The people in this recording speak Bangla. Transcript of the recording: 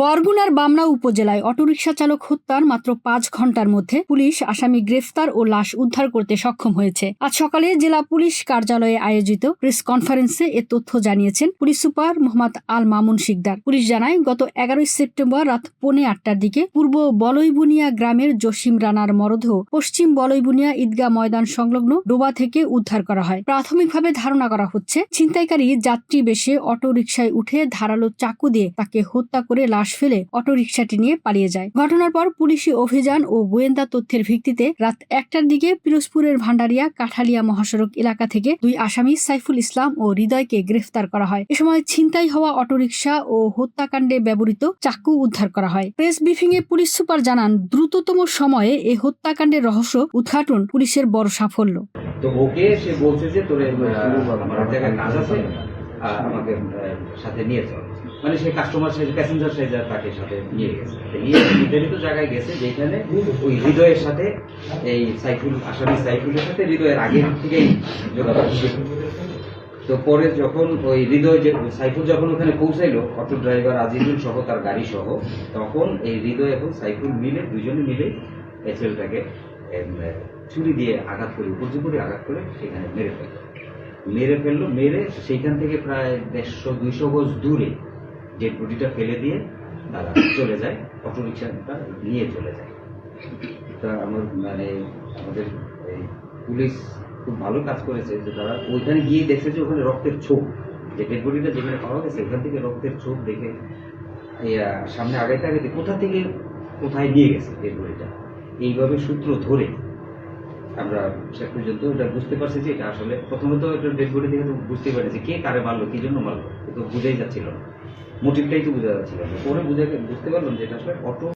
বরগুনার বামনা উপজেলায় অটোরিকশা চালক হত্যার মাত্র পাঁচ ঘণ্টার মধ্যে পুলিশ, আসামি গ্রেফতার ও লাশ উদ্ধার করতে সক্ষম হয়েছে। আজ সকালে জেলা পুলিশ কার্যালয়ে আয়োজিত প্রেস কনফারেন্সে এ তথ্য জানিয়েছেন police super Mohammad Al Mamun Shikdar. Police জানায়, গত এগারোই সেপ্টেম্বর রাত পৌনে আটটার দিকে পূর্ব বলইবুনিয়া গ্রামের জসিম রানার মরদেহ পশ্চিম বলইবুনিয়া ঈদগাহ ময়দান সংলগ্ন ডোবা থেকে উদ্ধার করা হয়। প্রাথমিকভাবে ধারণা করা হচ্ছে, ছিনতাইকারী যাত্রী বেশে অটো রিকশায় উঠে ধারালো চাকু দিয়ে তাকে হত্যা করে লাশ ফেলে অটো রিকশাটি নিয়ে পালিয়ে যায়। ঘটনার পর পুলিশি অভিযান ও গোয়েন্দা তথ্যের ভিত্তিতে রাত একটার দিকে পিরোজপুরের ভান্ডারিয়া কাঠালিয়া মহাসড়ক এলাকা থেকে দুই আসামি সাইফুল ইসলাম ও হৃদয়কে গ্রেফতার করা হয়। এ সময় ছিনতাই হওয়া অটোরিকশা ও হত্যাকাণ্ডে ব্যবহৃত চাকু উদ্ধার করা হয়। প্রেস ব্রিফিং এ পুলিশ সুপার জানান, দ্রুততম সময়ে এই হত্যাকাণ্ডের রহস্য উদ্ঘাটন পুলিশের বড় সাফল্য। তো ওকে সে বলছে যে তোর কাজ আছে। আমাকে সাথে নিয়ে চল মানে সে কাস্টমার সে প্যাসেঞ্জার সে যা তাকে সাথে নিয়ে গেছে। নিয়ে নির্ধারিত জায়গায় গেছে যেখানে ওই হৃদয়ের সাথে এই সাইফুল আসামি সাইফুলের সাথে হৃদয়ের আগে থেকেই যোগাযোগ তো পরে যখন ওই হৃদয় যে সাইফুল যখন ওখানে পৌঁছাইলো অটো ড্রাইভার আজিজুল সহ তার গাড়ি সহ তখন এই হৃদয় এবং সাইফুল মিলে দুজনে মিলে এম, ছুরি দিয়ে আঘাত করে উপর্য আঘাত করে সেখানে মেরে ফেলল। মেরে ফেলল, মেরে সেইখান থেকে প্রায় দেড়শো, দুইশো গজ দূরে ডেড ফেলে দিয়ে তারা চলে যায় অটো রিক্সাটা নিয়ে চলে যায়। তা আমার মানে আমাদের এই পুলিশ খুব ভালো কাজ করেছে যে তারা ওইখানে গিয়ে দেখছে যে ওখানে রক্তের ছোপ, যে ডেড বডিটা যেখানে পাওয়া গেছে ওখান থেকে রক্তের ছোপ দেখে সামনে আগাইতে আগাইতে কোথা থেকে কোথায় নিয়ে গেছে ডেড বডিটা এইভাবে সূত্র ধরে আমরা শেষ পর্যন্ত এটা বুঝতে পারছি যে এটা আসলে প্রথমত একটা ডেড বডি দেখে বুঝতে পারছি কে কারে মারলো, কি জন্য মারলো তো বুঝেই যাচ্ছিল মোটিভটাই তো বোঝা যাচ্ছিল পরে বুঝে বুঝতে পারলাম যে এটা আসলে অটো